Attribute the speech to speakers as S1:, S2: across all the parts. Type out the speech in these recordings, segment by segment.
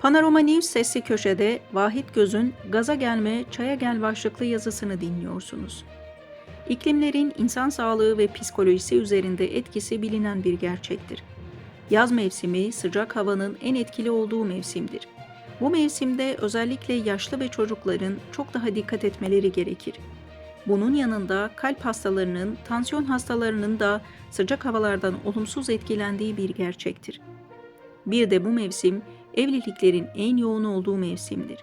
S1: Panorama News sesli köşede Vahit Göz'ün Gaza Gelme, Çaya Gel başlıklı yazısını dinliyorsunuz. İklimlerin insan sağlığı ve psikolojisi üzerinde etkisi bilinen bir gerçektir. Yaz mevsimi sıcak havanın en etkili olduğu mevsimdir. Bu mevsimde özellikle yaşlı ve çocukların çok daha dikkat etmeleri gerekir. Bunun yanında kalp hastalarının, tansiyon hastalarının da sıcak havalardan olumsuz etkilendiği bir gerçektir. Bir de bu mevsim evliliklerin en yoğun olduğu mevsimdir.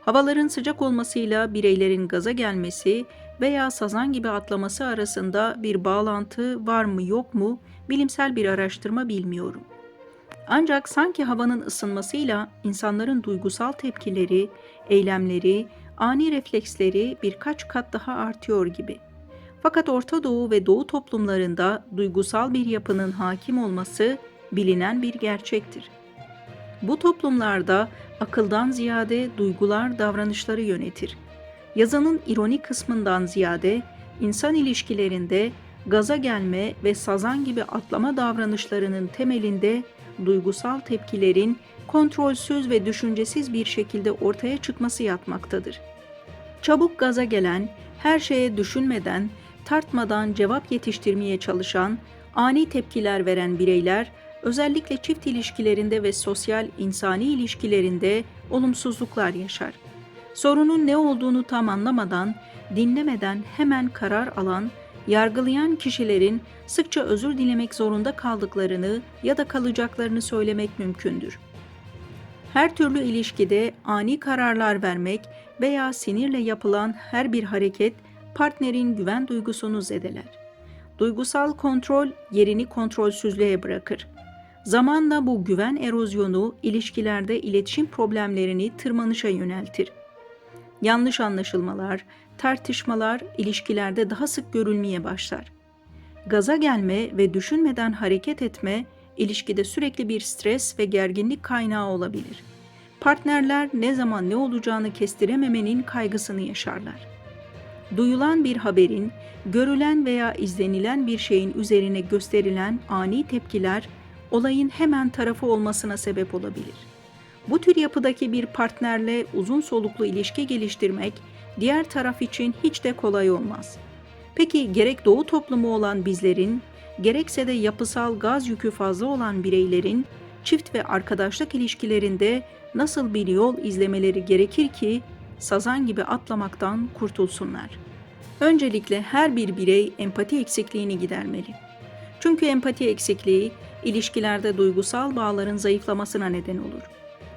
S1: Havaların sıcak olmasıyla bireylerin gaza gelmesi veya sazan gibi atlaması arasında bir bağlantı var mı yok mu bilimsel bir araştırma bilmiyorum. Ancak sanki havanın ısınmasıyla insanların duygusal tepkileri, eylemleri, ani refleksleri birkaç kat daha artıyor gibi. Fakat Orta Doğu ve Doğu toplumlarında duygusal bir yapının hakim olması bilinen bir gerçektir. Bu toplumlarda akıldan ziyade duygular davranışları yönetir. Yazının ironik kısmından ziyade insan ilişkilerinde gaza gelme ve sazan gibi atlama davranışlarının temelinde duygusal tepkilerin kontrolsüz ve düşüncesiz bir şekilde ortaya çıkması yatmaktadır. Çabuk gaza gelen, her şeye düşünmeden, tartmadan cevap yetiştirmeye çalışan, ani tepkiler veren bireyler özellikle çift ilişkilerinde ve sosyal insani ilişkilerinde olumsuzluklar yaşar. Sorunun ne olduğunu tam anlamadan, dinlemeden hemen karar alan, yargılayan kişilerin sıkça özür dilemek zorunda kaldıklarını ya da kalacaklarını söylemek mümkündür. Her türlü ilişkide ani kararlar vermek veya sinirle yapılan her bir hareket partnerin güven duygusunu zedeler. Duygusal kontrol yerini kontrolsüzlüğe bırakır. Zamanla bu güven erozyonu ilişkilerde iletişim problemlerini tırmanışa yöneltir. Yanlış anlaşılmalar, tartışmalar ilişkilerde daha sık görülmeye başlar. Gaza gelme ve düşünmeden hareket etme ilişkide sürekli bir stres ve gerginlik kaynağı olabilir. Partnerler ne zaman ne olacağını kestirememenin kaygısını yaşarlar. Duyulan bir haberin, görülen veya izlenilen bir şeyin üzerine gösterilen ani tepkiler olayın hemen tarafı olmasına sebep olabilir. Bu tür yapıdaki bir partnerle uzun soluklu ilişki geliştirmek diğer taraf için hiç de kolay olmaz. Peki gerek doğu toplumu olan bizlerin, gerekse de yapısal gaz yükü fazla olan bireylerin çift ve arkadaşlık ilişkilerinde nasıl bir yol izlemeleri gerekir ki sazan gibi atlamaktan kurtulsunlar. Öncelikle her bir birey empati eksikliğini gidermeli. Çünkü empati eksikliği ilişkilerde duygusal bağların zayıflamasına neden olur.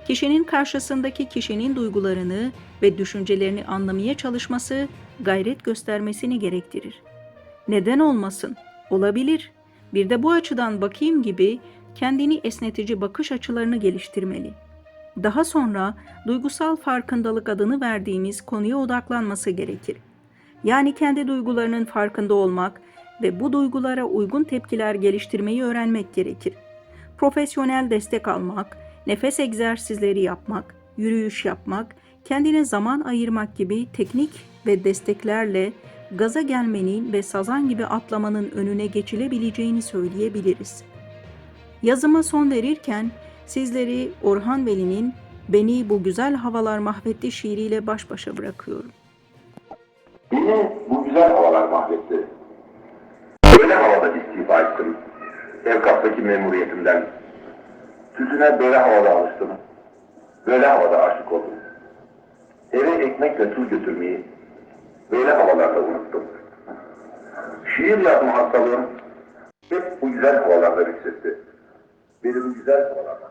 S1: Kişinin karşısındaki kişinin duygularını ve düşüncelerini anlamaya çalışması, gayret göstermesini gerektirir. Neden olmasın? Olabilir. Bir de bu açıdan bakayım gibi kendini esnetici bakış açılarını geliştirmeli. Daha sonra duygusal farkındalık adını verdiğimiz konuya odaklanması gerekir. Yani kendi duygularının farkında olmak ve bu duygulara uygun tepkiler geliştirmeyi öğrenmek gerekir. Profesyonel destek almak, nefes egzersizleri yapmak, yürüyüş yapmak, kendine zaman ayırmak gibi teknik ve desteklerle gaza gelmenin ve sazan gibi atlamanın önüne geçilebileceğini söyleyebiliriz. Yazıma son verirken sizleri Orhan Veli'nin Beni bu güzel havalar mahvetti şiiriyle baş başa bırakıyorum.
S2: Beni bu güzel havalar mahvetti. İstifa ettim. Evkaftaki memuriyetimden. Tütüne böyle havada alıştım. Böyle havada aşık oldum. Eve ekmek ve tuz götürmeyi böyle havalarda unuttum. Şiir yazma hastalığım hep bu güzel havalarda hissetti. Beni bu güzel havalarda